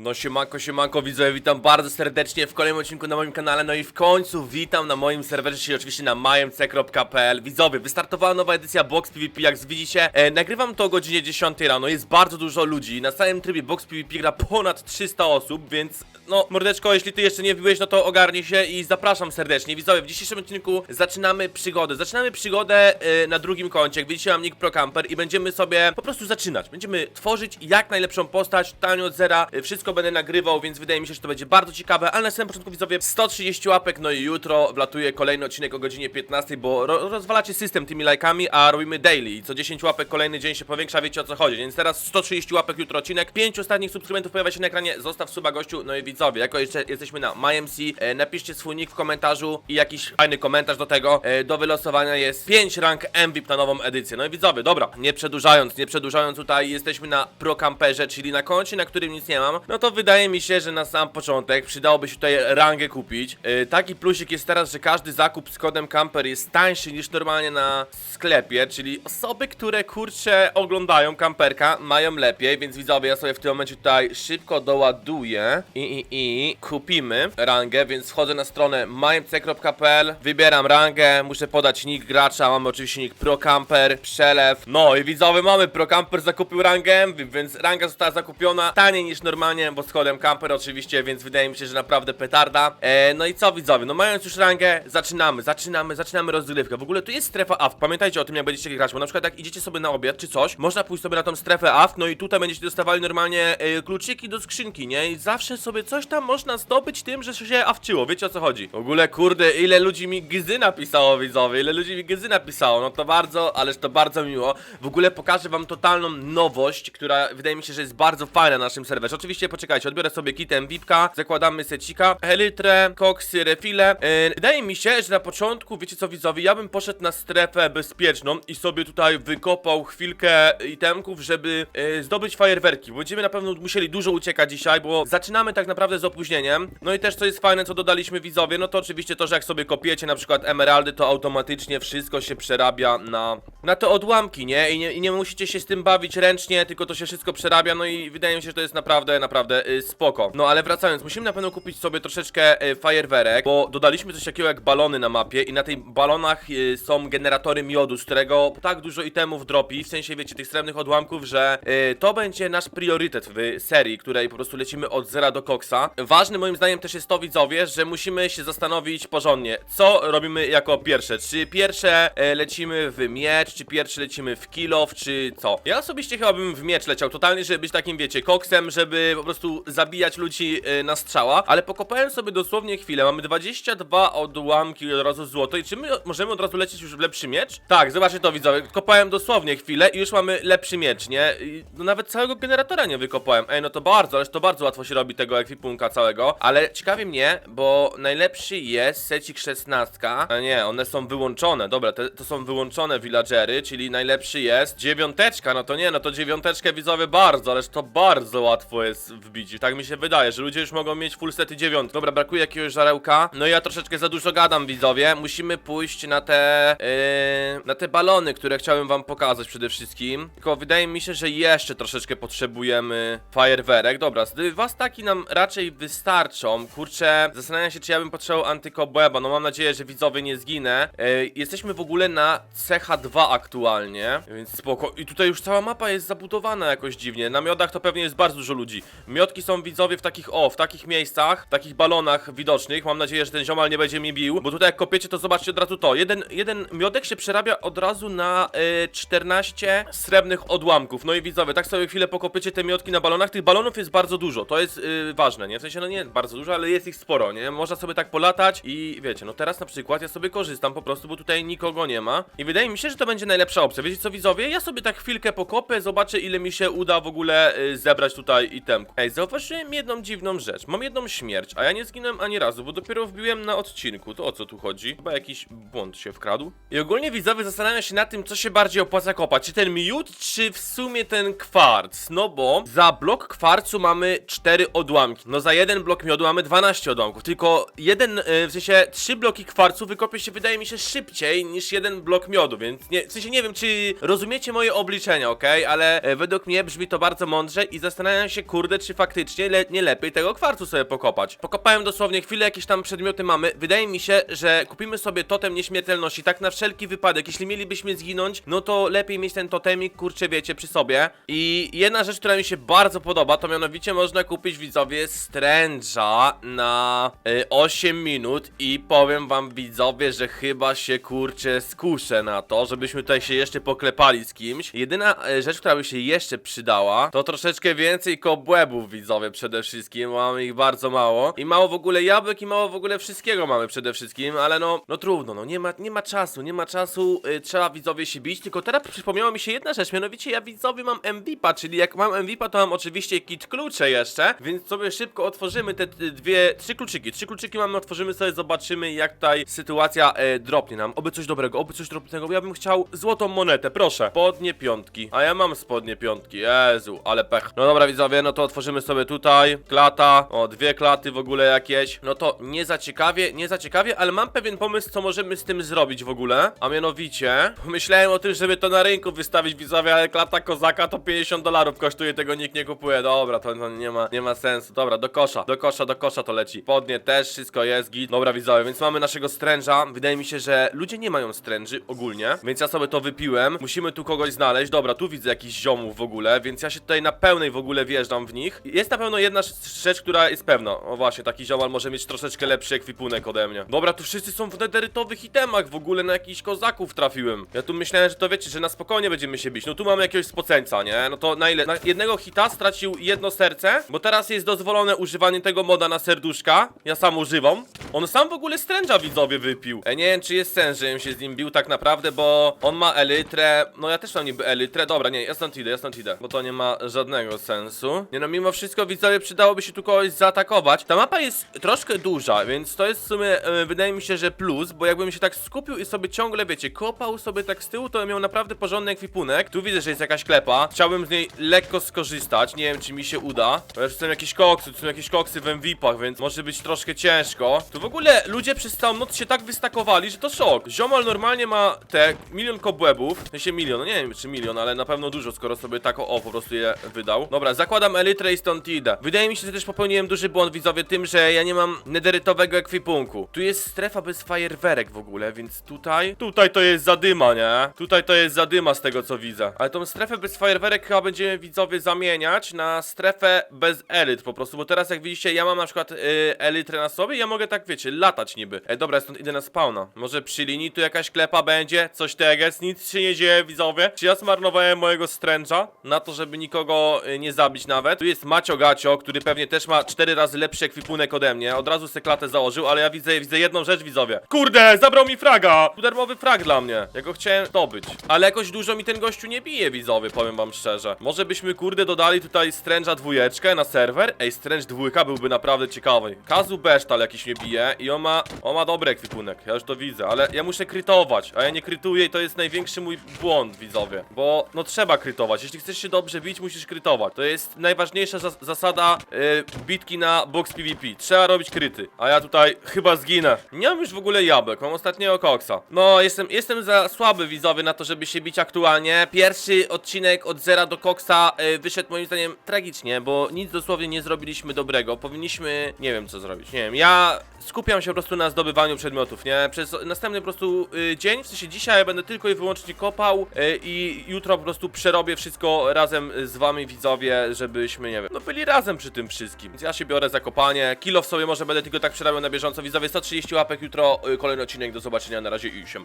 No siemanko, siemanko widzowie, witam bardzo serdecznie w kolejnym odcinku na moim kanale, no i w końcu witam na moim serwerze, czyli oczywiście na majemc.pl Widzowie, wystartowała nowa edycja Box PvP, jak widzicie, e, nagrywam to o godzinie 10 rano, jest bardzo dużo ludzi, na całym trybie Box PvP gra ponad 300 osób, więc no mordeczko, jeśli ty jeszcze nie wbiłeś, no to ogarnij się i zapraszam serdecznie. Widzowie, w dzisiejszym odcinku zaczynamy przygodę, zaczynamy przygodę e, na drugim koncie, jak widzicie mam nick ProCamper i będziemy sobie po prostu zaczynać, będziemy tworzyć jak najlepszą postać, totalnie od zera, e, wszystko będę nagrywał, więc wydaje mi się, że to będzie bardzo ciekawe, ale na samym początku widzowie 130 łapek, no i jutro wlatuje kolejny odcinek o godzinie 15, bo ro rozwalacie system tymi lajkami, a robimy daily i co 10 łapek kolejny dzień się powiększa, wiecie o co chodzi, więc teraz 130 łapek jutro odcinek, 5 ostatnich subskrybentów pojawia się na ekranie, zostaw suba gościu, no i widzowie, jako jeszcze jesteśmy na MyMC, e, napiszcie swój nick w komentarzu i jakiś fajny komentarz do tego, e, do wylosowania jest 5 rank MVP na nową edycję, no i widzowie, dobra, nie przedłużając, nie przedłużając tutaj, jesteśmy na Pro Camperze, czyli na koncie, na którym nic nie mam, no to wydaje mi się, że na sam początek przydałoby się tutaj rangę kupić. Yy, taki plusik jest teraz, że każdy zakup z kodem camper jest tańszy niż normalnie na sklepie, czyli osoby, które kurczę oglądają camperka mają lepiej, więc widzowie, ja sobie w tym momencie tutaj szybko doładuję i, i, i kupimy rangę, więc wchodzę na stronę mymc.pl, wybieram rangę, muszę podać nick gracza, mamy oczywiście nick ProCamper, przelew, no i widzowie, mamy ProCamper zakupił rangę, więc ranga została zakupiona taniej niż normalnie, bo z kodem camper oczywiście, więc wydaje mi się, że naprawdę petarda. E, no i co widzowie, no mając już rangę, zaczynamy, zaczynamy, zaczynamy rozgrywkę. W ogóle tu jest strefa AFK, pamiętajcie o tym jak będziecie grać, bo na przykład jak idziecie sobie na obiad czy coś, można pójść sobie na tą strefę AFK, no i tutaj będziecie dostawali normalnie e, kluczyki do skrzynki, nie? I zawsze sobie coś tam można zdobyć tym, że się awczyło, wiecie o co chodzi. W ogóle kurde, ile ludzi mi gzy napisało widzowie, ile ludzi mi gzy napisało, no to bardzo, ależ to bardzo miło. W ogóle pokażę wam totalną nowość, która wydaje mi się, że jest bardzo fajna na naszym serwerze. Oczywiście poczekajcie, odbiorę sobie kitem VIPka, zakładamy secika, elytrę, koksy, refile. Yy, wydaje mi się, że na początku, wiecie co widzowie, ja bym poszedł na strefę bezpieczną i sobie tutaj wykopał chwilkę itemków, żeby yy, zdobyć fajerwerki. Będziemy na pewno musieli dużo uciekać dzisiaj, bo zaczynamy tak naprawdę z opóźnieniem. No i też co jest fajne, co dodaliśmy widzowie, no to oczywiście to, że jak sobie kopiecie na przykład emeraldy, to automatycznie wszystko się przerabia na, na te odłamki, nie? I, nie? I nie musicie się z tym bawić ręcznie, tylko to się wszystko przerabia, no i wydaje mi się, że to jest naprawdę, naprawdę y, spoko. No ale wracając, musimy na pewno kupić sobie troszeczkę y, fajerwerek, bo dodaliśmy coś takiego jak balony na mapie i na tej balonach y, są generatory miodu, z którego tak dużo itemów dropi, w sensie wiecie, tych srebrnych odłamków, że y, to będzie nasz priorytet w serii, której po prostu lecimy od zera do koksa. Ważne moim zdaniem też jest to, widzowie, że musimy się zastanowić porządnie, co robimy jako pierwsze. Czy pierwsze e, lecimy w miecz, czy pierwsze lecimy w kilof, czy co? Ja osobiście chyba bym w miecz leciał, totalnie, żeby być takim, wiecie, koksem, żeby po prostu zabijać ludzi e, na strzała, ale pokopałem sobie dosłownie chwilę, mamy 22 odłamki od razu złoto. I czy my możemy od razu lecieć już w lepszy miecz? Tak, zobaczcie to widzowie, kopałem dosłownie chwilę i już mamy lepszy miecz, nie? I, no nawet całego generatora nie wykopałem, ej no to bardzo, ależ to bardzo łatwo się robi tego ekwipunka całego, ale ciekawi mnie, bo najlepszy jest secik 16, a nie, one są wyłączone, dobra, te, to są wyłączone villagery, czyli najlepszy jest. Dziewiąteczka, no to nie, no to dziewiąteczkę widzowie bardzo, ależ to bardzo łatwo jest wbić, tak mi się wydaje, że ludzie już mogą mieć full sety dziewiąt. Dobra, brakuje jakiegoś żarełka, no ja troszeczkę za dużo gadam widzowie, musimy pójść na te, yy, na te balony, które chciałem wam pokazać przede wszystkim, tylko wydaje mi się, że jeszcze troszeczkę potrzebujemy fajerwerek, dobra, was taki nam raczej wystarczą, kurczę, zastanawiam się, czy ja bym potrzebował antykobłeba, no mam nadzieję, że widzowie nie zginę, yy, jesteśmy w ogóle na CH2 aktualnie, więc spoko, i tutaj już cała mapa jest zabudowana jakoś dziwnie, na miodach to pewnie jest bardzo dużo ludzi, miodki są widzowie w takich, o, w takich miejscach, w takich balonach widocznych, mam nadzieję, że ten ziomal nie będzie mnie bił, bo tutaj jak kopiecie, to zobaczcie od razu to, jeden, jeden miodek się przerabia od razu na yy, 14 srebrnych odłamków, no i widzowie, tak sobie chwilę pokopiecie te miodki na balonach, tych balonów jest bardzo dużo, to jest yy, ważne, nie, w sensie, no nie bardzo dużo, ale jest ich sporo, nie, można sobie tak polatać i wiecie, no teraz na przykład ja sobie korzystam po prostu, bo tutaj nikogo nie ma. I wydaje mi się, że to będzie najlepsza opcja, wiecie co widzowie, ja sobie tak chwilkę pokopię, zobaczę ile mi się uda w ogóle yy, zebrać tutaj itemku. Ej, zauważyłem jedną dziwną rzecz, mam jedną śmierć, a ja nie zginąłem ani razu, bo dopiero wbiłem na odcinku, to o co tu chodzi? Chyba jakiś błąd się wkradł. I ogólnie widzowie zastanawiam się nad tym, co się bardziej opłaca kopać, czy ten miód, czy w sumie ten kwarc, no bo za blok kwarcu mamy 4 odłamki, no za jeden blok miodu mamy 12 odłamków, tylko jeden, yy, w sensie 3 bloki kwarcu wykopie się wydaje mi się szybciej niż jeden blok miodu, więc nie, w sensie nie wiem, czy rozumiecie moje obliczenia, okej, ale e, według mnie brzmi to bardzo mądrze i zastanawiam się, kurde, czy faktycznie le nie lepiej tego kwarcu sobie pokopać. Pokopałem dosłownie chwilę, jakieś tam przedmioty mamy. Wydaje mi się, że kupimy sobie totem nieśmiertelności, tak na wszelki wypadek. Jeśli mielibyśmy zginąć, no to lepiej mieć ten totemik, kurczę, wiecie, przy sobie. I jedna rzecz, która mi się bardzo podoba, to mianowicie można kupić widzowie Strange'a na y, 8 minut i powiem wam widzowie, że chyba się kurczę skuszę na to, żebyśmy tutaj się jeszcze poklepali z kimś. Jedyna e, rzecz, która by się jeszcze przydała, to troszeczkę więcej kobłębów widzowie przede wszystkim, mamy ich bardzo mało. I mało w ogóle jabłek i mało w ogóle wszystkiego mamy przede wszystkim, ale no, no trudno, no nie ma, nie ma czasu, nie ma czasu, y, trzeba widzowie się bić, tylko teraz przypomniała mi się jedna rzecz, mianowicie ja widzowie mam MVP-a, czyli jak mam MVP-a, to mam oczywiście kit klucze jeszcze, więc sobie szybko otworzymy te dwie, trzy kluczyki, trzy kluczyki mamy, otworzymy sobie, zobaczymy jak tutaj sytuacja e, dropnie nam, oby coś dobrego, oby coś drobnego, ja bym chciał złotą monetę, proszę, spodnie piątki, a ja mam spodnie piątki, Jezu, ale pech. No dobra widzowie, no to otworzymy sobie tutaj, klata, o dwie klaty w ogóle jakieś, no to nie za ciekawie, nie za ciekawie, ale mam pewien pomysł, co możemy z tym zrobić w ogóle, a mianowicie, myślałem o tym, żeby to na rynku wystawić widzowie, ale klata kozaka to 50 dolarów kosztuje, tego nikt nie kupuje, dobra, to, to nie ma, nie ma sensu, dobra, do kosza, do kosza, do kosza to leci, podnie też, wszystko jest, git, dobra widzowie, więc mamy naszego stręża, wydaje mi się, że ludzie nie mają stręży ogólnie, więc ja sobie to wypiłem, musimy tu kogoś znaleźć, dobra, tu widzę jakichś ziomów w ogóle, więc ja się tutaj na pełnej w ogóle wjeżdżam w nich, jest na pewno jedna rzecz, która jest pewna, o właśnie, taki ziomal może mieć troszeczkę lepszy ekwipunek ode mnie, dobra, tu wszyscy są w nederytowych itemach, w ogóle na jakichś kozaków trafiłem, ja tu myślałem, że to wiecie, że na spokojnie będziemy się bić, no tu mamy jakiegoś spoceńca, nie, no to na ile, na jednego hita stracił jedno serce, bo teraz jest dozwolone używanie tego moda na serduszka, ja sam używam, on sam w ogóle stręża widzowie wypił, e, nie wiem czy jest sens, żebym się z nim bił tak naprawdę, bo on ma elytrę, no ja też mam niby elytrę, dobra, nie, ja stąd idę, ja stąd idę, bo to nie ma żadnego sensu, nie no, mimo wszystko widzowie przydałoby się tu kogoś zaatakować, ta mapa jest troszkę duża, więc to jest w sumie, e, wydaje mi się, że plus, bo jakbym się tak skupił i sobie ciągle, wiecie, kopał sobie tak z tyłu, to miał naprawdę porządny ekwipunek, tu widzę, że jest jakaś klepa, chciałbym z niej lekko skorzystać, nie wiem czy mi się uda, bo już są jakieś koksy, tu są jakieś koksy w MVP-ach, więc może być troszkę ciężko, tu w ogóle ludzie przez całą noc się tak wystakowali, że to szok, ziomal normalnie ma te milion kobłębów, w sensie milion, no nie wiem czy milion, ale na pewno dużo, skoro sobie tak o, po prostu je wydał. Dobra, zakładam elytrę i stąd idę. Wydaje mi się, że też popełniłem duży błąd widzowie tym, że ja nie mam nederytowego ekwipunku. Tu jest strefa bez fajerwerek w ogóle, więc tutaj... Tutaj to jest zadyma, nie? Tutaj to jest zadyma z tego co widzę. Ale tą strefę bez fajerwerek chyba będziemy widzowie zamieniać na strefę bez elit po prostu, bo teraz jak widzicie ja mam na przykład yy, elytrę na sobie i ja mogę tak wiecie, latać niby. E, dobra, stąd idę na spawna. Może przy linii tu jakaś klepa będzie? Coś teges? Nic się nie dzieje widzowie. Czy ja zmarnowałem mojego stręcza na to, żeby nikogo y, nie zabić nawet? Tu jest Macio Gacio, który pewnie też ma cztery razy lepszy ekwipunek ode mnie. Od razu se klatę założył, ale ja widzę, widzę jedną rzecz widzowie. Kurde, zabrał mi fraga! Darmowy frag dla mnie. Ja go chciałem zdobyć. Ale jakoś dużo mi ten gościu nie bije widzowie, powiem wam szczerze. Może byśmy kurde dodali tutaj stręża dwójeczkę na serwer? Ej, stręcz dwójka byłby naprawdę ciekawy. Kazu Besztal jakiś mnie bije i on ma, on ma dobry ekwipunek. Ja już to widzę, ale ja muszę krytować, a ja nie krytuję i to jest największy mój błąd widzowie. Bo no trzeba krytować. Jeśli chcesz się dobrze bić, musisz krytować. To jest najważniejsza zas zasada y, bitki na box PvP. Trzeba robić kryty. A ja tutaj chyba zginę. Nie mam już w ogóle jabłek, mam ostatniego koksa. No, jestem, jestem za słaby widzowie na to, żeby się bić aktualnie. Pierwszy odcinek od zera do koksa y, wyszedł moim zdaniem tragicznie, bo nic dosłownie nie zrobiliśmy dobrego. Powinniśmy, nie wiem co zrobić, nie wiem. Ja skupiam się po prostu na zdobywaniu przedmiotów, nie? Przez następny po prostu y, dzień, w sensie dzisiaj będę tylko i wyłącznie kopał y, i jutro po prostu przerobię wszystko razem z wami widzowie, żebyśmy, nie wiem, no byli razem przy tym wszystkim. Więc ja się biorę za kopanie, kilo w sobie może będę tylko tak przerabiał na bieżąco. Widzowie 130 łapek, jutro y, kolejny odcinek, do zobaczenia, na razie i się.